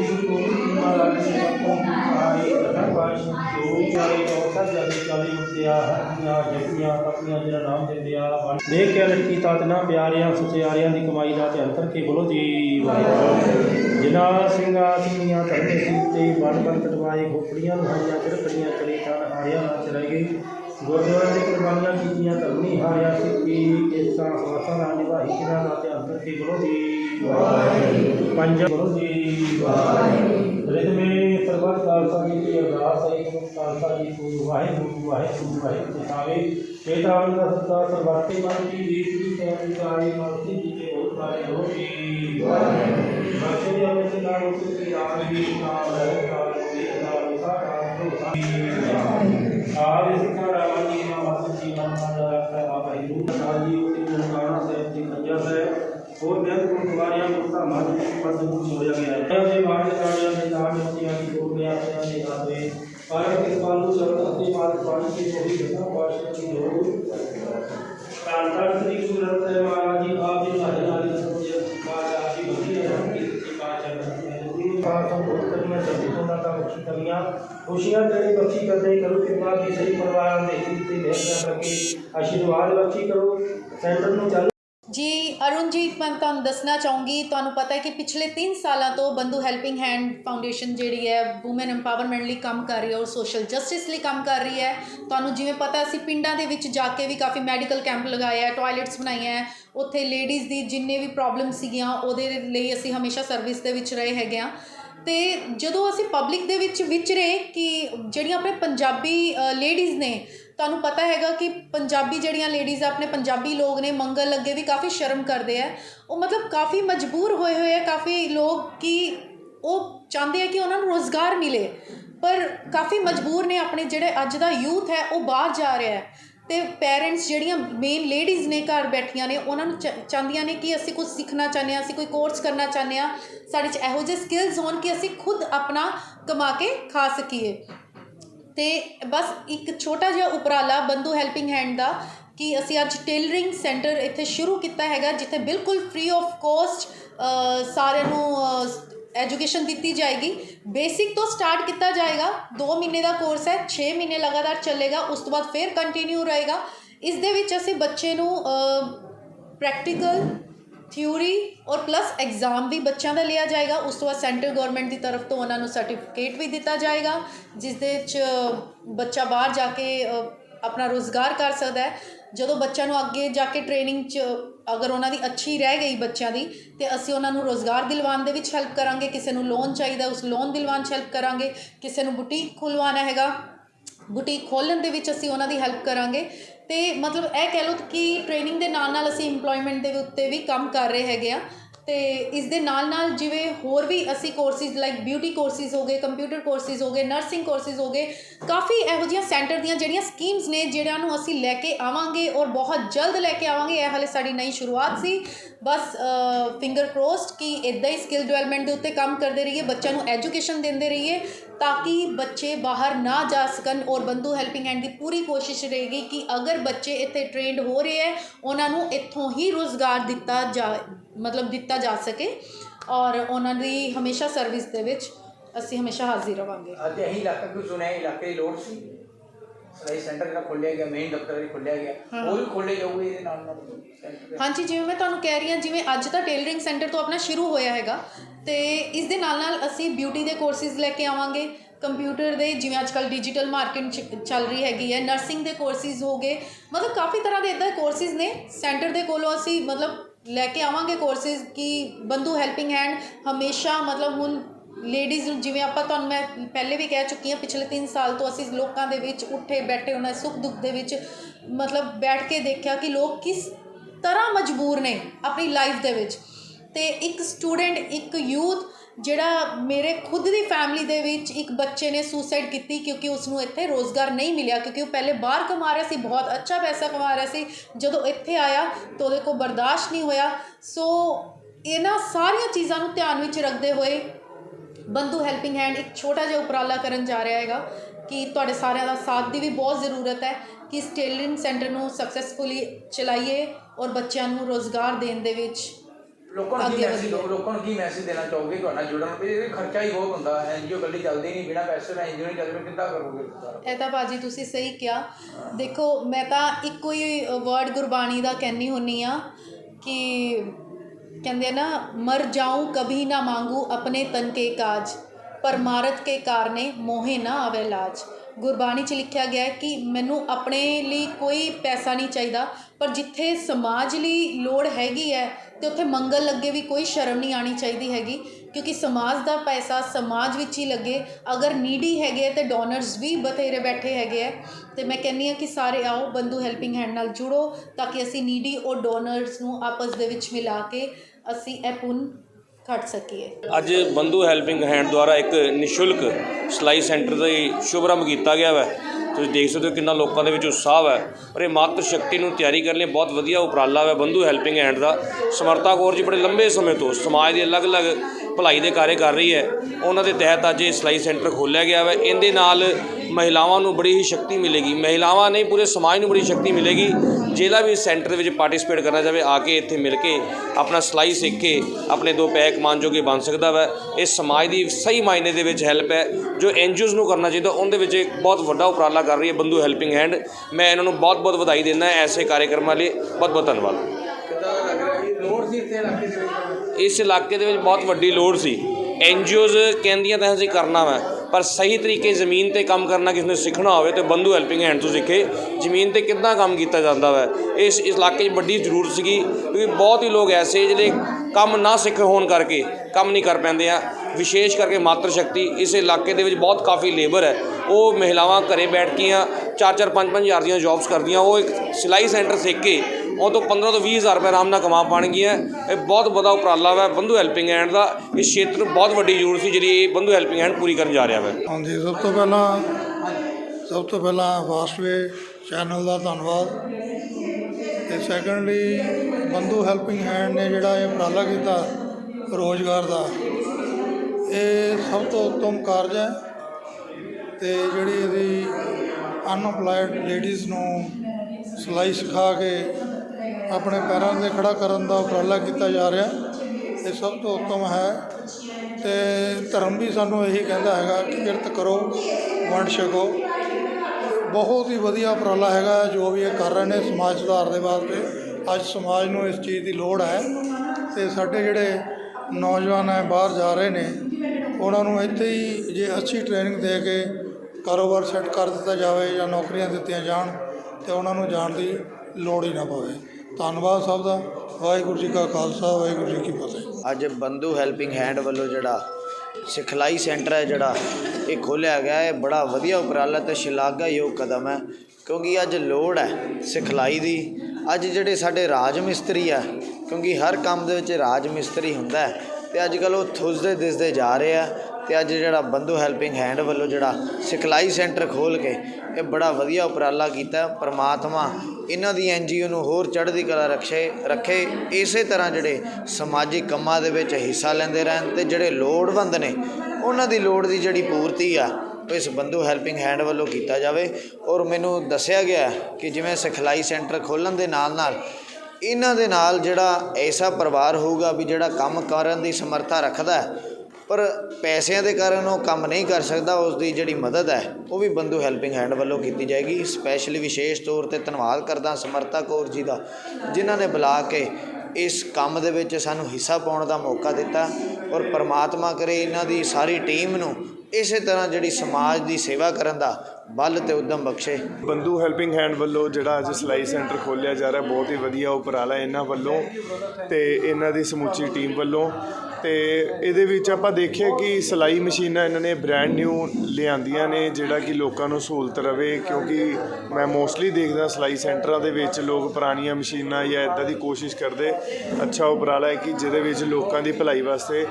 ਨੂੰ ਲੋਕ ਨੇ ਆਏ ਨੇ ਸੁਣਨਾ ਦੀ ਆਏ ਇਹ ਬਾਰੇ ਨੇ ਜੋ ਜਾਏ ਔਸਾ ਜਦ ਚਾਲੀ ਮੁਤਿਆ ਹਰੀਆਂ ਜਪੀਆਂ ਤਪੀਆਂ ਜਿਹੜਾ ਨਾਮ ਦਿੰਦੇ ਆ ਦੇਖ ਕੇ ਲੜਕੀ ਤਾਤ ਨਾ ਪਿਆਰਿਆਂ ਸੁਚਿਆਰਿਆਂ ਦੀ ਕਮਾਈ ਦਾ ਧਿਆਨ ਕਰਕੇ ਬੋਲੋ ਜੀ ਵਾਹਿਗੁਰੂ ਜਿਨਾ ਸਿੰਘਾਂ ਸਿੰਘੀਆਂ ਧਰਮੇ ਕੀਤੇ ਬਣ ਬਣ ਕਟਵਾਏ ਖੋਪੜੀਆਂ ਲਹਾਈਆਂ ਚੜਕੜੀਆਂ ਚਲੇ ਤਨ ਹਾਰਿਆ ਨਾ ਚਲੇ ਗਈ ਗੁਰਦੁਆਰੇ ਦੇ ਕੁਰਬਾਨੀਆਂ ਕੀਤੀਆਂ ਧਰਮੀ ਹਾਰਿਆ ਸਿੱਖੀ, ਇਸਾ ਹਾਸਾ ਨਾ ਨਿਭਾਈ ਕਿਨਾਂ ਦਾ ਧਿਆਨ ਕਰਕੇ ਬੋਲੋ ਜੀ, ਵਾਹਿਗੁਰੂ। ਪੰਜ ਬੋਲੋ ਜੀ ਵਾਹਿਗੁਰੂ ਰਿਦਮੇ ਸਰਬੱਤ ਖਾਲਸਾ ਜੀ ਦੀ ਅਰਦਾਸ ਹੈ ਗੁਰੂ ਖਾਲਸਾ ਜੀ ਕੋ ਵਾਹਿਗੁਰੂ ਵਾਹਿਗੁਰੂ ਵਾਹਿਗੁਰੂ ਸਾਵੇ ਇਹ ਤਾਂ ਉਹਨਾਂ ਦਾ ਸੱਤਾ ਸਰਬੱਤੇ ਮਨ ਦੀ ਰੀਤ ਦੀ ਸੇਵਾ ਕਾਰੀ ਮਰਤੀ ਜੀ ਕੇ ਹੋਰ ਸਾਰੇ ਹੋ ਜੀ ਵਾਹਿਗੁਰੂ ਬੱਚੇ ਦੇ ਆਪਣੇ ਤੇ ਨਾਲ ਉਸ ਦੀ ਰਾਮ ਦੀ ਨਾਮ ਹੈ ਕਾਲ ਦੀ ਨਾਮ ਸਾਰਾ ਭਰੋਸਾ ਆਵੇ ਸਿੱਖਾ ਰਾਮ ਜੀ ਨਾਮ ਮਤ ਜੀਵਨ ਦਾ ਰੱਖਾ ਬਾਬਾ ਜੀ ਨੂੰ ਸਾਜੀ ਉਤੇ ਨਨਕਾਣਾ ਸਾਹਿਬ ਦੀ ਪੰਜਾ ਸਾਹਿਬ ਹੋਰ ਬੇਅੰਤ ਗੁਰਦੁਆਰਿਆਂ ਨੂੰ ਧਾਮਾਂ ਦੀ ਪਦ ਨੂੰ ਹੋਇਆ ਗਿਆ ਹੈ। ਦੇ ਬਾਣੇ ਕਾਣਿਆਂ ਦੇ ਨਾਮ ਮੋਤੀਆਂ ਦੀ ਹੋ ਗਿਆ ਪਿਆ ਦੇ ਗਾਵੇ ਪਰ ਕਿਰਪਾ ਨੂੰ ਸ਼ਬਦ ਅਤੇ ਮਾਤ ਪਾਣੀ ਦੀ ਹੋਈ ਘਟਨਾ ਪਾਸ਼ਾ ਦੀ ਲੋੜ ਕਾਂਤਾਰ ਸ੍ਰੀ ਗੁਰੂ ਗ੍ਰੰਥ ਸਾਹਿਬ ਮਹਾਰਾਜ ਜੀ, ਆਪ ਜੀ ਮਹਾਰਾਜ ਨਾਲ ਸਤਿ ਮਹਾਰਾਜ ਜੀ ਵਧੀਆ ਹੈ ਕਿ ਤੁਸੀਂ ਪਾਚਨ ਗੁਰੂ ਸਾਹਿਬ ਸੰਬੋਧ ਕਰਨੀਆਂ ਜਲਦੀ ਤੋਂ ਦਾ ਮੁਖੀ ਕਰਨੀਆਂ। ਖੁਸ਼ੀਆਂ ਤੇਰੀ ਬਖਸ਼ੀ ਕਰਦੇ ਕਰੋ, ਕਿਰਪਾ ਦੀ ਸਹੀ ਪਰਵਾਹ ਦੇ ਤੇ ਮਿਹਰ ਕਰਕੇ ਆਸ਼ੀਰਵਾਦ ਬਖਸ਼ੀ ਕਰੋ। ਸੈਂਟਰ ਨੂੰ ਚੱਲ ਜੀ ਅਰੁਣ ਜੀ ਮੈਂ ਤੁਹਾਨੂੰ ਦੱਸਣਾ ਚਾਹੂੰਗੀ, ਤੁਹਾਨੂੰ ਪਤਾ ਹੈ ਕਿ ਪਿਛਲੇ 3 ਸਾਲਾਂ ਤੋਂ ਬੰਧੂ ਹੈਲਪਿੰਗ ਹੈਂਡ ਫਾਊਂਡੇਸ਼ਨ ਜਿਹੜੀ ਹੈ ਔਮਨ ਐਮਪਾਵਰਮੈਂਟ ਲਈ ਕੰਮ ਕਰ ਰਹੀ ਹੈ ਔਰ ਸੋਸ਼ਲ ਜਸਟਿਸ ਲਈ ਕੰਮ ਕਰ ਰਹੀ ਹੈ। ਤੁਹਾਨੂੰ ਜਿਵੇਂ ਪਤਾ, ਅਸੀਂ ਪਿੰਡਾਂ ਦੇ ਵਿੱਚ ਜਾ ਕੇ ਵੀ ਕਾਫੀ ਮੈਡੀਕਲ ਕੈਂਪ ਲਗਾਏ ਹੈ, ਟਾਇਲਟਸ ਬਣਾਈਆਂ ਹੈ। ਉੱਥੇ ਲੇਡੀਜ਼ ਦੀ ਜਿੰਨੇ ਵੀ ਪ੍ਰੋਬਲਮ ਸੀਗੀਆਂ, ਉਹਦੇ ਲਈ ਅਸੀਂ ਹਮੇਸ਼ਾ ਸਰਵਿਸ ਦੇ ਵਿੱਚ ਰਹੇ ਹੈਗੇ ਆ ਤੇ ਜਦੋਂ ਅਸੀਂ ਪਬਲਿਕ ਦੇ ਵਿੱਚ ਵਿਚਰੇ ਕਿ ਜਿਹੜੀਆਂ ਆਪਣੇ ਪੰਜਾਬੀ ਲੇਡੀਜ਼ ਨੇ, ਤੁਹਾਨੂੰ ਪਤਾ ਹੈਗਾ ਕਿ ਪੰਜਾਬੀ ਜਿਹੜੀਆਂ ਲੇਡੀਜ਼ ਆਪਣੇ ਪੰਜਾਬੀ ਲੋਕ ਨੇ, ਮੰਗਲ ਅੱਗੇ ਵੀ ਕਾਫੀ ਸ਼ਰਮ ਕਰਦੇ ਆ। ਉਹ ਮਤਲਬ ਕਾਫੀ ਮਜਬੂਰ ਹੋਏ ਹੋਏ ਆ, ਕਾਫੀ ਲੋਕ ਕਿ ਉਹ ਚਾਹੁੰਦੇ ਆ ਕਿ ਉਹਨਾਂ ਨੂੰ ਰੋਜ਼ਗਾਰ ਮਿਲੇ। ਪਰ ਕਾਫੀ ਮਜਬੂਰ ਨੇ ਆਪਣੇ ਜਿਹੜੇ ਅੱਜ ਦਾ ਯੂਥ ਹੈ, ਉਹ ਬਾਹਰ ਜਾ ਰਿਹਾ ਹੈ। ਅਤੇ ਪੇਰੈਂਟਸ ਜਿਹੜੀਆਂ ਮੇਨ ਲੇਡੀਜ਼ ਨੇ ਘਰ ਬੈਠੀਆਂ ਨੇ, ਉਹਨਾਂ ਨੂੰ ਚ- ਚਾਹੁੰਦੀਆਂ ਨੇ ਕਿ ਅਸੀਂ ਕੁਝ ਸਿੱਖਣਾ ਚਾਹੁੰਦੇ ਹਾਂ, ਅਸੀਂ ਕੋਈ ਕੋਰਸ ਕਰਨਾ ਚਾਹੁੰਦੇ ਹਾਂ। ਸਾਡੇ 'ਚ ਇਹੋ ਜਿਹੇ ਸਕਿੱਲਸ ਹੋਣ ਕਿ ਅਸੀਂ ਖੁਦ ਆਪਣਾ ਕਮਾ ਕੇ ਖਾ ਸਕੀਏ। ਤੇ ਬਸ ਇੱਕ ਛੋਟਾ ਜਿਹਾ ਉਪਰਾਲਾ ਬੰਧੂ ਹੈਲਪਿੰਗ ਹੈਂਡ ਦਾ ਕਿ ਅਸੀਂ ਅੱਜ ਟੇਲਰਿੰਗ ਸੈਂਟਰ ਇੱਥੇ ਸ਼ੁਰੂ ਕੀਤਾ ਹੈਗਾ, ਜਿੱਥੇ ਬਿਲਕੁਲ ਫ੍ਰੀ ਆਫ ਕੋਸਟ ਸਾਰਿਆਂ ਨੂੰ ਐਜੂਕੇਸ਼ਨ ਦਿੱਤੀ ਜਾਏਗੀ ਬੇਸਿਕ ਤੋਂ ਸਟਾਰਟ ਕੀਤਾ ਜਾਏਗਾ 2 ਮਹੀਨੇ ਦਾ ਕੋਰਸ ਹੈ 6 ਮਹੀਨੇ ਲਗਾਤਾਰ ਚੱਲੇਗਾ ਉਸ ਤੋਂ ਬਾਅਦ ਫਿਰ ਕੰਟੀਨਿਊ ਰਹੇਗਾ ਇਸ ਦੇ ਵਿੱਚ ਅਸੀਂ ਬੱਚੇ ਨੂੰ ਪ੍ਰੈਕਟੀਕਲ ਥਿਊਰੀ ਔਰ ਪਲੱਸ ਐਗਜ਼ਾਮ ਵੀ ਬੱਚਿਆਂ ਦਾ ਲਿਆ ਜਾਏਗਾ ਉਸ ਤੋਂ ਬਾਅਦ ਸੈਂਟਰ ਗਵਰਨਮੈਂਟ ਦੀ ਤਰਫ ਤੋਂ ਉਹਨਾਂ ਨੂੰ ਸਰਟੀਫਿਕੇਟ ਵੀ ਦਿੱਤਾ ਜਾਏਗਾ ਜਿਸ ਦੇ ਵਿੱਚ ਬੱਚਾ ਬਾਹਰ ਜਾ ਕੇ ਅ, ਆਪਣਾ ਰੋਜ਼ਗਾਰ ਕਰ ਸਕਦਾ ਹੈ ਜਦੋਂ ਬੱਚਿਆਂ ਨੂੰ ਅੱਗੇ ਜਾ ਕੇ ਟ੍ਰੇਨਿੰਗ 'ਚ ਅਗਰ ਉਹਨਾਂ ਦੀ ਅੱਛੀ ਰਹਿ ਗਈ ਬੱਚਿਆਂ ਦੀ, ਤੇ ਅਸੀਂ ਉਹਨਾਂ ਨੂੰ ਰੋਜ਼ਗਾਰ ਦਿਲਵਾਉਣ ਦੇ ਵਿੱਚ ਹੈਲਪ ਕਰਾਂਗੇ, ਕਿਸੇ ਨੂੰ ਲੋਨ ਚਾਹੀਦਾ, ਉਸ ਲੋਨ ਦਿਲਵਾਉਣ 'ਚ ਹੈਲਪ ਕਰਾਂਗੇ, ਕਿਸੇ ਨੂੰ ਬੁਟੀਕ ਖੁਲਵਾਉਣਾ ਹੈਗਾ ਬੁਟੀਕ ਖੋਲ੍ਹਣ ਦੇ ਵਿੱਚ ਅਸੀਂ ਉਹਨਾਂ ਦੀ ਹੈਲਪ ਕਰਾਂਗੇ। ਤੇ ਮਤਲਬ ਇਹ ਕਹਿ ਲਓ ਕਿ ਟ੍ਰੇਨਿੰਗ ਦੇ ਨਾਲ ਨਾਲ ਅਸੀਂ EMPLOYMENT ਦੇ ਉੱਤੇ ਵੀ ਕੰਮ ਕਰ ਰਹੇ ਹੈਗੇ ਆ। ਤੇ ਇਸ ਦੇ ਨਾਲ ਨਾਲ ਜਿਵੇਂ ਹੋਰ ਵੀ ਅਸੀਂ ਕੋਰਸਿਸ ਲਾਈਕ ਬਿਊਟੀ ਕੋਰਸਿਸ ਹੋ ਗਏ ਕੰਪਿਊਟਰ ਕੋਰਸਿਸ ਹੋ ਗਏ ਨਰਸਿੰਗ ਕੋਰਸਿਸ ਹੋ ਗਏ, ਕਾਫੀ ਇਹੋ ਜਿਹੀਆਂ ਸੈਂਟਰ ਦੀਆਂ ਜਿਹੜੀਆਂ ਸਕੀਮਸ ਨੇ, ਜਿਹੜਿਆਂ ਨੂੰ ਅਸੀਂ ਲੈ ਕੇ ਆਵਾਂਗੇ ਔਰ ਬਹੁਤ ਜਲਦ ਲੈ ਕੇ ਆਵਾਂਗੇ, ਇਹ ਹਾਲੇ ਸਾਡੀ ਨਈ ਸ਼ੁਰੂਆਤ ਸੀ। ਬਸ ਫਿੰਗਰ ਕ੍ਰੋਸਡ ਕਿ ਇਦਾਂ ਹੀ ਸਕਿੱਲ ਡਿਵੈਲਪਮੈਂਟ ਦੇ ਉੱਤੇ ਕੰਮ ਕਰਦੇ ਰਹੀਏ, ਬੱਚਿਆਂ ਨੂੰ ਐਜੂਕੇਸ਼ਨ ਦਿੰਦੇ ਰਹੀਏ ਤਾਂ ਕਿ ਬੱਚੇ ਬਾਹਰ ਨਾ ਜਾ ਸਕਣ ਔਰ ਬੰਧੂ ਹੈਲਪਿੰਗ ਹੈਂਡ ਦੀ ਪੂਰੀ ਕੋਸ਼ਿਸ਼ ਰਹੇਗੀ ਕਿ ਅਗਰ ਬੱਚੇ ਇੱਥੇ ਟ੍ਰੇਨਡ ਹੋ ਰਹੇ ਹੈ ਉਹਨਾਂ ਨੂੰ ਇੱਥੋਂ ਹੀ ਰੋਜ਼ਗਾਰ ਦਿੱਤਾ ਜਾ ਮਤਲਬ ਦਿੱਤਾ ਜਾ ਸਕੇ ਔਰ ਉਹਨਾਂ ਦੀ ਹਮੇਸ਼ਾ ਸਰਵਿਸ ਦੇ ਵਿੱਚ ਅਸੀਂ ਹਮੇਸ਼ਾ ਹਾਜ਼ਰ ਰਵਾਂਗੇ। ਅਤੇ ਇਹੀ ਇਲਾਕਾ ਕਿਉਂ ਚੁਣਿਆ ਇਹ ਇਲਾਕੇ ਦੀ ਲੋੜ ਸੀ। ਸਲਾਈ ਸੈਂਟਰ ਜਿਹੜਾ ਖੋਲ੍ਹਿਆ ਗਿਆ ਮੇਨ ਦਫ਼ਤਰ ਵੀ ਖੋਲ੍ਹਿਆ ਗਿਆ। ਹੋਰ ਵੀ ਖੋਲ੍ਹੇ ਜਾਊਗੇ ਇਹਦੇ ਨਾਲ ਨਾਲ। ਹਾਂਜੀ ਜਿਵੇਂ ਮੈਂ ਤੁਹਾਨੂੰ ਕਹਿ ਰਹੀ ਹਾਂ ਜਿਵੇਂ ਅੱਜ ਤਾਂ ਟੇਲਰਿੰਗ ਸੈਂਟਰ ਤੋਂ ਆਪਣਾ ਸ਼ੁਰੂ ਹੋਇਆ ਹੈਗਾ ਤੇ ਇਸ ਦੇ ਨਾਲ ਨਾਲ ਅਸੀਂ ਬਿਊਟੀ ਦੇ ਕੋਰਸਿਸ ਲੈ ਕੇ ਆਵਾਂਗੇ। ਕੰਪਿਊਟਰ ਦੇ, ਜਿਵੇਂ ਅੱਜ ਕੱਲ ਡਿਜੀਟਲ ਮਾਰਕੀਟ ਚੱਲ ਰਹੀ ਹੈਗੀ ਹੈ ਨਰਸਿੰਗ ਦੇ ਕੋਰਸਿਸ ਹੋ ਗਏ। ਮਤਲਬ ਕਾਫੀ ਤਰ੍ਹਾਂ ਦੇ ਇਦਾਂ ਕੋਰਸਿਸ ਨੇ। ਸੈਂਟਰ ਦੇ ਕੋਲੋਂ ਅਸੀਂ ਮਤਲਬ ਲੈ ਕੇ ਆਵਾਂਗੇ ਕੋਰਸਿਸ ਕਿ ਬੰਧੂ ਹੈਲਪਿੰਗ ਹੈਂਡ ਹਮੇਸ਼ਾ ਮਤਲਬ ਹੁਣ ਲੇਡੀਜ਼ ਨੂੰ ਜਿਵੇਂ ਆਪਾਂ ਤੁਹਾਨੂੰ ਮੈਂ ਪਹਿਲੇ ਵੀ ਕਹਿ ਚੁੱਕੀ ਹਾਂ, ਪਿਛਲੇ 3 ਸਾਲ ਤੋਂ ਅਸੀਂ ਲੋਕਾਂ ਦੇ ਵਿੱਚ ਉੱਠੇ ਬੈਠੇ ਉਹਨਾਂ ਸੁੱਖ ਦੁੱਖ ਦੇ ਵਿੱਚ ਮਤਲਬ ਬੈਠ ਕੇ ਦੇਖਿਆ ਕਿ ਲੋਕ ਕਿਸ ਤਰ੍ਹਾਂ ਮਜਬੂਰ ਨੇ ਆਪਣੀ ਲਾਈਫ ਦੇ ਵਿੱਚ। ਤੇ ਇੱਕ ਸਟੂਡੈਂਟ, ਇੱਕ ਯੂਥ ਜਿਹੜਾ ਮੇਰੇ ਖੁਦ ਦੀ ਫੈਮਿਲੀ ਦੇ ਵਿੱਚ ਇੱਕ ਬੱਚੇ ਨੇ ਸੁਸਾਈਡ ਕੀਤੀ ਕਿਉਂਕਿ ਉਸ ਨੂੰ ਇੱਥੇ ਰੋਜ਼ਗਾਰ ਨਹੀਂ ਮਿਲਿਆ ਕਿਉਂਕਿ ਉਹ ਪਹਿਲੇ ਬਾਹਰ ਕਮਾ ਰਿਹਾ ਸੀ, ਬਹੁਤ ਅੱਛਾ ਪੈਸਾ ਕਮਾ ਰਿਹਾ ਸੀ, ਜਦੋਂ ਇੱਥੇ ਆਇਆ ਤਾਂ ਉਹਦੇ ਕੋਲ ਬਰਦਾਸ਼ਤ ਨਹੀਂ ਹੋਇਆ। ਸੋ ਇਹਨਾਂ ਸਾਰੀਆਂ ਚੀਜ਼ਾਂ ਨੂੰ ਧਿਆਨ ਵਿੱਚ ਰੱਖਦੇ ਹੋਏ ਬੰਧੂ ਹੈਲਪਿੰਗ ਹੈਂਡ ਇੱਕ ਛੋਟਾ ਜਿਹਾ ਉਪਰਾਲਾ ਕਰਨ ਜਾ ਰਿਹਾ ਹੈਗਾ ਕਿ ਤੁਹਾਡੇ ਸਾਰਿਆਂ ਦਾ ਸਾਥ ਦੀ ਵੀ ਬਹੁਤ ਜ਼ਰੂਰਤ ਹੈ ਕਿ ਇਸ ਟੇਲਰਿੰਗ ਸੈਂਟਰ ਨੂੰ ਸਕਸੈਸਫੁਲੀ ਚਲਾਈਏ ਔਰ ਬੱਚਿਆਂ ਨੂੰ ਰੋਜ਼ਗਾਰ ਦੇਣ ਦੇ ਵਿੱਚ ਲੋਕਾਂ ਨੂੰ ਕੀ ਅੱਗੇ ਮੈਸੇਜ ਵਧੀਏ। ਲੋਕਾਂ ਨੂੰ ਕੀ ਮੈਸੇਜ ਦੇਣਾ ਚਾਹੋਗੇ ਤੁਹਾਡਾ ਜੁੜਨ ਵੀ ਇਹ ਖਰਚਾ ਹੀ ਬਹੁਤ ਹੁੰਦਾ ਹੈ ਐਨਜੀਓ ਗੱਡੀ ਚੱਲਦੀ ਨਹੀਂ ਬਿਨਾ ਪੈਸੇ ਦਾ ਐਨਜੀਓ ਨਹੀਂ ਚੱਲਦੀ ਕਿੱਦਾਂ ਕਰੋਗੇ ਸਾਰਾ ਇਹ ਤਾਂ ਬਾਜੀ ਤੁਸੀਂ ਸਹੀ ਕਿਹਾ। ਦੇਖੋ ਮੈਂ ਤਾਂ ਇੱਕੋ ਹੀ ਵਰਡ ਗੁਰਬਾਣੀ ਦਾ ਕਹਿੰਨੀ ਹੁੰਨੀ ਆ ਕਿ ਕਹਿੰਦੇ ਨਾ ਮਰ ਜਾऊं ਕਭੀ ਨਾ ਮੰਗੂ ਆਪਣੇ ਤਨ ਕੇ ਕਾਜ। ਪਰ ਮਾਰਤ ਕੇ ਕਾਰਨੇ ਮੋਹੇ ਨਾ ਆਵੇ ਲਾਜ। ਗੁਰਬਾਣੀ 'ਚ ਲਿਖਿਆ ਗਿਆ ਹੈ ਕਿ ਮੈਨੂੰ ਆਪਣੇ ਲਈ ਕੋਈ ਪੈਸਾ ਨਹੀਂ ਚਾਹੀਦਾ ਪਰ ਜਿੱਥੇ ਸਮਾਜ ਲਈ ਲੋੜ ਹੈਗੀ ਹੈ ਤੇ ਉੱਥੇ ਮੰਗਲ ਲੱਗੇ ਵੀ ਕੋਈ ਸ਼ਰਮ ਨਹੀਂ ਆਣੀ ਚਾਹੀਦੀ ਹੈਗੀ, ਕਿਉਂਕਿ ਸਮਾਜ ਦਾ ਪੈਸਾ ਸਮਾਜ ਵਿੱਚ ਹੀ ਲੱਗੇ। ਅਗਰ ਨੀਡੀ ਹੈਗੇ ਤੇ ਡੋਨਰਸ ਵੀ ਬਥੇਰੇ ਬੈਠੇ ਹੈਗੇ ਹੈ ਤੇ ਮੈਂ ਕਹਿੰਨੀ ਆ ਕਿ ਸਾਰੇ ਆਓ, ਬੰਧੂ ਹੈਲਪਿੰਗ ਹੈਂਡ ਨਾਲ ਜੁੜੋ, ਤਾਂ ਕਿ ਅਸੀਂ ਨੀਡੀ ਔਰ ਡੋਨਰਸ ਨੂੰ ਆਪਸ ਦੇ ਵਿੱਚ ਮਿਲਾ ਕੇ ਅਸੀਂ ਇਹ ਪੁੰਨ ਕੱਢ ਸਕੀਏ। ਅੱਜ ਬੰਧੂ ਹੈਲਪਿੰਗ ਹੈਂਡ ਦੁਆਰਾ ਇੱਕ ਨਿਸ਼ੁਲਕ ਸਿਲਾਈ ਸੈਂਟਰ ਦਾ ਹੀ ਸ਼ੁਭਾਰੰਭ ਕੀਤਾ ਗਿਆ ਹੈ ਤੁਸੀਂ ਦੇਖ ਸਕਦੇ ਹੋ ਕਿੰਨਾ ਲੋਕਾਂ ਦੇ ਵਿੱਚ ਉਤਸ਼ਾਹ ਹੈ। ਔਰ ਇਹ ਮਾਤਰ ਸ਼ਕਤੀ ਨੂੰ ਤਿਆਰੀ ਕਰਨ ਲਈ ਬਹੁਤ ਵਧੀਆ ਉਪਰਾਲਾ ਹੈ ਬੰਧੂ ਹੈਲਪਿੰਗ ਹੈਂਡ ਦਾ। ਸਮਰਤਾ ਕੌਰ ਜੀ ਬੜੇ ਲੰਬੇ ਸਮੇਂ ਤੋਂ ਸਮਾਜ ਦੇ ਅਲੱਗ-ਅਲੱਗ ਭਲਾਈ ਦੇ ਕਾਰਜ ਕਰ ਰਹੀ ਹੈ। ਉਹਨਾਂ ਦੇ ਤਹਿਤ ਅੱਜ ਇਹ ਸਿਲਾਈ ਸੈਂਟਰ ਖੋਲ੍ਹਿਆ ਗਿਆ ਹੈ ਇਹਦੇ ਨਾਲ ਮਹਿਲਾਵਾਂ ਨੂੰ ਬੜੀ ਹੀ ਸ਼ਕਤੀ ਮਿਲੇਗੀ। ਮਹਿਲਾਵਾਂ ਨਹੀਂ ਪੂਰੇ ਸਮਾਜ ਨੂੰ ਬੜੀ ਸ਼ਕਤੀ ਮਿਲੇਗੀ, ਜਿਹੜਾ ਵੀ ਸੈਂਟਰ ਦੇ ਵਿੱਚ ਪਾਰਟਿਸਿਪੇਟ ਕਰਨਾ ਚਾਹਵੇ, ਆ ਕੇ ਇੱਥੇ ਮਿਲ ਕੇ ਆਪਣਾ ਸਿਲਾਈ ਸਿੱਖ ਕੇ ਆਪਣੇ ਦੋ ਪੈਸੇ ਕਮਾਉਣ ਜੋਗੇ ਬਣ ਸਕਦਾ ਵਾ। ਇਹ ਸਮਾਜ ਦੀ ਸਹੀ ਮਾਇਨੇ ਦੇ ਵਿੱਚ ਹੈਲਪ ਹੈ। ਜੋ ਐਨਜੀਓਜ਼ ਨੂੰ ਕਰਨਾ ਚਾਹੀਦਾ, ਉਹਦੇ ਵਿੱਚ ਇੱਕ ਬਹੁਤ ਵੱਡਾ ਉਪਰਾਲਾ ਕਰ ਰਹੀ ਹੈ ਬੰਧੂ ਹੈਲਪਿੰਗ ਹੈਂਡ। ਮੈਂ ਇਹਨਾਂ ਨੂੰ ਬਹੁਤ ਬਹੁਤ ਵਧਾਈ ਦਿੰਦਾ ਐਸੇ ਕਾਰਜਕਰਮਾਂ ਲਈ। ਬਹੁਤ ਬਹੁਤ ਧੰਨਵਾਦ। ਇਸ ਇਲਾਕੇ ਦੇ ਵਿੱਚ ਬਹੁਤ ਵੱਡੀ ਲੋੜ ਸੀ। ਐਨਜੀਓਜ਼ ਕਹਿੰਦੀਆਂ ਤਾਂ ਅਸੀਂ ਕਰਨਾ ਵਾ। ਪਰ ਸਹੀ ਤਰੀਕੇ ਜ਼ਮੀਨ ਤੇ ਕੰਮ ਕਰਨਾ ਕਿਸ ਨੇ ਸਿੱਖਣਾ ਹੋਵੇ ਤੇ ਬੰਧੂ ਹੈਲਪਿੰਗ ਹੈਂਡ ਤੋਂ ਸਿੱਖੇ। ਜ਼ਮੀਨ ਤੇ ਕਿੱਦਾਂ ਕੰਮ ਕੀਤਾ ਜਾਂਦਾ ਵਾ? ਇਸ ਇਲਾਕੇ 'ਚ ਵੱਡੀ ਜ਼ਰੂਰਤ ਸੀਗੀ ਕਿਉਂਕਿ ਬਹੁਤ ਹੀ ਲੋਕ ਐਸੇ ਜਿਹੜੇ ਕੰਮ ਨਾ ਸਿੱਖ ਹੋਣ ਕਰਕੇ ਕੰਮ ਨਹੀਂ ਕਰ ਪੈਂਦੇ ਆ। ਵਿਸ਼ੇਸ਼ ਕਰਕੇ ਮਾਤਰ ਸ਼ਕਤੀ ਇਸ ਇਲਾਕੇ ਦੇ ਵਿੱਚ ਬਹੁਤ ਕਾਫੀ ਲੇਬਰ ਹੈ। ਉਹ ਮਹਿਲਾਵਾਂ ਘਰੇ ਬੈਠ ਕੇ ਆ 4-4 5-5 ਹਜ਼ਾਰ ਦੀਆਂ ਜੌਬਸ ਕਰਦੀਆਂ। ਉਹ ਇੱਕ ਸਿਲਾਈ ਸੈਂਟਰ ਸਿੱਖ ਕੇ ਉਹ ਤੋਂ 15 ਤੋਂ 20 ਹਜ਼ਾਰ ਰੁਪਏ ਆਰਾਮ ਨਾਲ ਕਮਾ ਪਾਣਗੀਆਂ। ਇਹ ਬਹੁਤ ਵੱਡਾ ਉਪਰਾਲਾ ਵਾ, ਬੰਧੂ ਹੈਲਪਿੰਗ ਹੈਂਡ ਦਾ। ਇਸ ਖੇਤਰ ਨੂੰ ਬਹੁਤ ਵੱਡੀ ਜ਼ਰੂਰਤ ਸੀ ਜਿਹੜੀ ਇਹ ਬੰਧੂ ਹੈਲਪਿੰਗ ਹੈਂਡ ਪੂਰੀ ਕਰਨ ਜਾ ਰਿਹਾ ਵਾ। ਹਾਂਜੀ, ਸਭ ਤੋਂ ਪਹਿਲਾਂ, ਸਭ ਤੋਂ ਪਹਿਲਾਂ ਫਾਸਟਵੇ ਚੈਨਲ ਦਾ ਧੰਨਵਾਦ। ਤੇ ਸੈਕੰਡਲੀ ਬੰਧੂ ਹੈਲਪਿੰਗ ਹੈਂਡ ਨੇ ਜਿਹੜਾ ਇਹ ਉਪਰਾਲਾ ਕੀਤਾ ਰੋਜ਼ਗਾਰ ਦਾ, ਇਹ ਸਭ ਤੋਂ ਉੱਤਮ ਕਾਰਜ ਹੈ। ਤੇ ਜਿਹੜੀ ਇਹਦੀ ਅਨਪਲਾਈਡ ਲੇਡੀਜ਼ ਨੂੰ ਸਿਲਾਈ ਸਿਖਾ ਕੇ ਆਪਣੇ ਪੈਰਾਂ 'ਤੇ ਖੜਾ ਕਰਨ ਦਾ ਉਪਰਾਲਾ ਕੀਤਾ ਜਾ ਰਿਹਾ। ਇਹ ਸਭ ਤੋਂ ਉੱਤਮ ਹੈ ਤੇ ਧਰਮ ਵੀ ਸਾਨੂੰ ਇਹੀ ਕਹਿੰਦਾ ਹੈਗਾ ਕਿ ਕਿਰਤ ਕਰੋ, ਵੰਡ ਛਕੋ। ਬਹੁਤ ਹੀ ਵਧੀਆ ਉਪਰਾਲਾ ਹੈਗਾ ਜੋ ਵੀ ਇਹ ਕਰ ਰਹੇ ਨੇ ਸਮਾਜ ਸੁਧਾਰ ਦੇ ਵਾਸਤੇ। ਅੱਜ ਸਮਾਜ ਨੂੰ ਇਸ ਚੀਜ਼ ਦੀ ਲੋੜ ਹੈ ਤੇ ਸਾਡੇ ਜਿਹੜੇ ਨੌਜਵਾਨ ਹੈ, ਬਾਹਰ ਜਾ ਰਹੇ ਨੇ, ਉਹਨਾਂ ਨੂੰ ਇੱਥੇ ਹੀ ਜੇ ਅੱਛੀ ਟ੍ਰੇਨਿੰਗ ਦੇ ਕੇ ਕਾਰੋਬਾਰ ਸੈੱਟ ਕਰ ਦਿੱਤਾ ਜਾਵੇ ਜਾਂ ਨੌਕਰੀਆਂ ਦਿੱਤੀਆਂ ਜਾਣ ਤੇ ਉਹਨਾਂ ਨੂੰ ਜਾਣ ਦੀ ਲੋੜ ਹੀ ਨਾ ਪਵੇ। ਧੰਨਵਾਦ ਸਭ ਦਾ। ਵਾਹਿਗੁਰੂ ਜੀ ਕਾ ਖਾਲਸਾ, ਵਾਹਿਗੁਰੂ ਜੀ ਕੀ ਫਤਿਹ। ਅੱਜ ਬੰਧੂ ਹੈਲਪਿੰਗ ਹੈਂਡ ਵੱਲੋਂ ਜਿਹੜਾ ਸਿਖਲਾਈ ਸੈਂਟਰ ਹੈ ਜਿਹੜਾ, ਇਹ ਖੋਲਿਆ ਗਿਆ ਹੈ। ਬੜਾ ਵਧੀਆ ਉਪਰਾਲਾ ਤੇ ਸ਼ਲਾਘਾਯੋਗ ਕਦਮ ਹੈ, ਕਿਉਂਕਿ ਅੱਜ ਲੋੜ ਹੈ ਸਿਖਲਾਈ ਦੀ। ਅੱਜ ਜਿਹੜੇ ਸਾਡੇ ਰਾਜ ਮਿਸਤਰੀ ਆ, ਕਿਉਂਕਿ ਹਰ ਕੰਮ ਦੇ ਵਿੱਚ ਰਾਜ ਮਿਸਤਰੀ ਹੁੰਦਾ ਹੈ, ਤੇ ਅੱਜ ਕੱਲ੍ਹ ਉਹ ਥੁੱਸਦੇ ਦਿਸਦੇ ਜਾ ਰਹੇ ਆ। ਤੇ ਅੱਜ ਜਿਹੜਾ ਬੰਧੂ ਹੈਲਪਿੰਗ ਹੈਂਡ ਵੱਲੋਂ ਜਿਹੜਾ ਸਿਖਲਾਈ ਸੈਂਟਰ ਖੋਲ੍ਹ ਕੇ, ਇਹ ਬੜਾ ਵਧੀਆ ਉਪਰਾਲਾ ਕੀਤਾ। ਪਰਮਾਤਮਾ ਇਹਨਾਂ ਦੀ ਐਨਜੀਓ ਨੂੰ ਹੋਰ ਚੜ੍ਹਦੀ ਕਲਾ ਰੱਖੇ ਰੱਖੇ, ਇਸੇ ਤਰ੍ਹਾਂ ਜਿਹੜੇ ਸਮਾਜਿਕ ਕੰਮਾਂ ਦੇ ਵਿੱਚ ਹਿੱਸਾ ਲੈਂਦੇ ਰਹਿਣ ਤੇ ਜਿਹੜੇ ਲੋੜਵੰਦ ਨੇ, ਉਹਨਾਂ ਦੀ ਲੋੜ ਦੀ ਜਿਹੜੀ ਪੂਰਤੀ ਆ, ਉਹ ਇਸ ਬੰਧੂ ਹੈਲਪਿੰਗ ਹੈਂਡ ਵੱਲੋਂ ਕੀਤਾ ਜਾਵੇ। ਔਰ ਮੈਨੂੰ ਦੱਸਿਆ ਗਿਆ ਕਿ ਜਿਵੇਂ ਸਿਖਲਾਈ ਸੈਂਟਰ ਖੋਲ੍ਹਣ ਦੇ ਨਾਲ ਨਾਲ ਇਹਨਾਂ ਦੇ ਨਾਲ ਜਿਹੜਾ ਐਸਾ ਪਰਿਵਾਰ ਹੋਊਗਾ ਵੀ ਜਿਹੜਾ ਕੰਮ ਕਰਨ ਦੀ ਸਮਰੱਥਾ ਰੱਖਦਾ ਹੈ ਪਰ ਪੈਸਿਆਂ ਦੇ ਕਾਰਨ ਉਹ ਕੰਮ ਨਹੀਂ ਕਰ ਸਕਦਾ ਉਸ ਦੀ ਜਿਹੜੀ ਮਦਦ ਹੈ, ਉਹ ਵੀ ਬੰਧੂ ਹੈਲਪਿੰਗ ਹੈਂਡ ਵੱਲੋਂ ਕੀਤੀ ਜਾਏਗੀ। ਸਪੈਸ਼ਲੀ ਵਿਸ਼ੇਸ਼ ਤੌਰ ਤੇ ਧੰਨਵਾਦ ਕਰਦਾ ਸਮਰਤਾ ਕੌਰ ਜੀ ਦਾ, ਜਿਨ੍ਹਾਂ ਨੇ ਬੁਲਾ ਕੇ ਇਸ ਕੰਮ ਦੇ ਵਿੱਚ ਸਾਨੂੰ ਹਿੱਸਾ ਪਾਉਣ ਦਾ ਮੌਕਾ ਦਿੱਤਾ ਔਰ ਪਰਮਾਤਮਾ ਕਰੇ ਇਹਨਾਂ ਦੀ ਸਾਰੀ ਟੀਮ ਨੂੰ ਇਸੇ ਤਰ੍ਹਾਂ ਜਿਹੜੀ ਸਮਾਜ ਦੀ ਸੇਵਾ ਕਰਨ ਦਾ ਬਲ ਤੇ ਉਦਮ ਬਖਸ਼ੇ। ਬੰਧੂ ਹੈਲਪਿੰਗ ਹੈਂਡ ਵੱਲੋਂ ਜਿਹੜਾ ਅੱਜ ਸਿਲਾਈ ਸੈਂਟਰ ਖੋਲ੍ਹਿਆ ਜਾ ਰਿਹਾ, ਬਹੁਤ ਹੀ ਵਧੀਆ ਉਪਰਾਲਾ ਇਹਨਾਂ ਵੱਲੋਂ ਤੇ ਇਹਨਾਂ ਦੀ ਸਮੁੱਚੀ ਟੀਮ ਵੱਲੋਂ। ਤੇ ਇਹਦੇ ਵਿੱਚ ਆਪਾਂ ਦੇਖਿਆ ਕਿ ਸਿਲਾਈ ਮਸ਼ੀਨਾਂ ਇਹਨਾਂ ਨੇ ਬ੍ਰਾਂਡ ਨਿਊ ਲਿਆਂਦੀਆਂ ਨੇ, ਜਿਹੜਾ ਕਿ ਲੋਕਾਂ ਨੂੰ ਸਹੂਲਤ ਰਵੇ, ਕਿਉਂਕਿ ਮੈਂ ਮੋਸਟਲੀ ਦੇਖਦਾ ਸਿਲਾਈ ਸੈਂਟਰਾਂ ਦੇ ਵਿੱਚ ਲੋਕ ਪੁਰਾਣੀਆਂ ਮਸ਼ੀਨਾਂ ਜਾਂ ਇਦਾਂ ਦੀ ਕੋਸ਼ਿਸ਼ ਕਰਦੇ। ਅੱਛਾ ਉਪਰਾਲਾ ਹੈ ਕਿ ਜਿਹਦੇ ਵਿੱਚ ਲੋਕਾਂ ਦੀ ਭਲਾਈ ਵਾਸਤੇ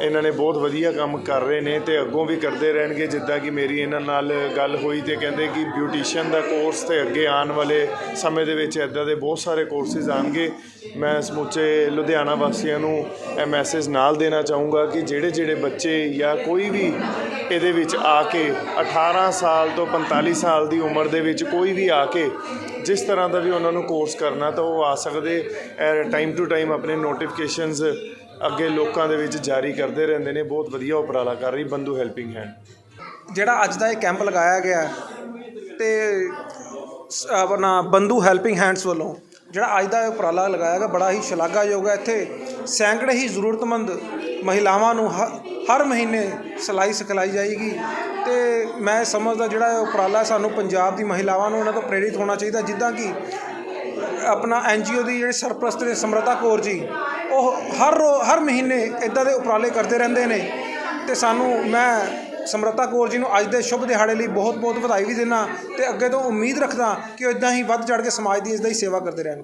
ਇਹਨਾਂ ਨੇ ਬਹੁਤ ਵਧੀਆ ਕੰਮ ਕਰ ਰਹੇ ਨੇ ਤੇ ਅੱਗੋਂ ਵੀ ਕਰਦੇ ਰਹਿਣਗੇ, ਜਿੱਦਾਂ ਕਿ ਮੇਰੀ ਇਹਨਾਂ ਨਾਲ ਗੱਲ ਹੋਈ ਤੇ ਕਹਿੰਦੇ ਕਿ ਬਿਊਟੀਸ਼ੀਅਨ ਦਾ ਕੋਰਸ ਤੇ ਅੱਗੇ ਆਉਣ ਵਾਲੇ ਸਮੇਂ ਦੇ ਵਿੱਚ ਇਦਾਂ ਦੇ ਬਹੁਤ ਸਾਰੇ ਕੋਰਸਿਸ ਆਣਗੇ ਮੈਂ ਸਮੁੱਚੇ ਲੁਧਿਆਣਾ ਵਾਸੀਆਂ ਨੂੰ ਇਹ ਮੈਸੇਜ ਨਾਲ ਦੇਣਾ ਚਾਹੂੰਗਾ ਕਿ ਜਿਹੜੇ ਜਿਹੜੇ ਬੱਚੇ ਜਾਂ ਕੋਈ ਵੀ ਇਹਦੇ ਵਿੱਚ ਆ ਕੇ 18 ਸਾਲ ਤੋਂ 45 ਸਾਲ ਦੀ ਉਮਰ ਦੇ ਵਿੱਚ ਕੋਈ ਵੀ ਆ ਕੇ ਜਿਸ ਤਰ੍ਹਾਂ ਦਾ ਵੀ ਉਹਨਾਂ ਨੂੰ ਕੋਰਸ ਕਰਨਾ ਤਾਂ ਉਹ ਆ ਸਕਦੇ ਟਾਈਮ ਟੂ ਟਾਈਮ ਆਪਣੇ ਨੋਟੀਫਿਕੇਸ਼ਨਸ ਅੱਗੇ ਲੋਕਾਂ ਦੇ ਵਿੱਚ ਜਾਰੀ ਕਰਦੇ ਰਹਿੰਦੇ ਨੇ। ਬਹੁਤ ਵਧੀਆ ਉਪਰਾਲਾ ਕਰ ਰਹੀ ਬੰਧੂ ਹੈਲਪਿੰਗ ਹੈਂਡ ਜਿਹੜਾ ਅੱਜ ਦਾ ਇਹ ਕੈਂਪ ਲਗਾਇਆ ਗਿਆ ਹੈ ਤੇ ਆਪਣਾ ਬੰਧੂ ਹੈਲਪਿੰਗ ਹੈਂਡਸ ਵੱਲੋਂ ਜਿਹੜਾ ਅੱਜ ਦਾ ਇਹ ਉਪਰਾਲਾ ਲਗਾਇਆ ਗਿਆ, ਬੜਾ ਹੀ ਸ਼ਲਾਘਾਯੋਗ ਹੈ ਇੱਥੇ। ਸੈਂਕੜੇ ਹੀ ਜ਼ਰੂਰਤਮੰਦ ਮਹਿਲਾਵਾਂ ਨੂੰ ਹ- ਹਰ ਮਹੀਨੇ ਸਿਲਾਈ ਸਿਖਲਾਈ ਜਾਏਗੀ ਤੇ ਮੈਂ ਸਮਝਦਾ ਜਿਹੜਾ ਇਹ ਉਪਰਾਲਾ ਸਾਨੂੰ ਪੰਜਾਬ ਦੀ ਮਹਿਲਾਵਾਂ ਨੂੰ ਉਹਨਾਂ ਤੋਂ ਪ੍ਰੇਰਿਤ ਹੋਣਾ ਚਾਹੀਦਾ, ਜਿੱਦਾਂ ਕਿ ਆਪਣਾ ਐਨਜੀਓ ਦੀ ਜਿਹੜੀ ਸਰਪ੍ਰਸਤ ਨੇ ਸਮਰਤਾ ਕੌਰ ਜੀ, ਉਹ ਹਰ ਰੋ, ਹਰ ਮਹੀਨੇ ਇਦਾਂ ਦੇ ਉਪਰਾਲੇ ਕਰਦੇ ਰਹਿੰਦੇ ਨੇ ਤੇ ਸਾਨੂੰ ਮੈਂ ਸਮਰਤਾ ਕੌਰ ਜੀ ਨੂੰ ਅੱਜ ਦੇ ਸ਼ੁਭ ਦਿਹਾੜੇ ਲਈ ਬਹੁਤ ਬਹੁਤ ਵਧਾਈ ਵੀ ਦਿੰਦਾ ਤੇ ਅੱਗੇ ਤੋਂ ਉਮੀਦ ਰੱਖਦਾ ਕਿ ਉਹ ਇਦਾਂ ਹੀ ਵੱਧ ਚੜ ਕੇ ਸਮਾਜ ਦੀ ਇਸ ਦਾ ਹੀ ਸੇਵਾ ਕਰਦੇ ਰਹਿਣ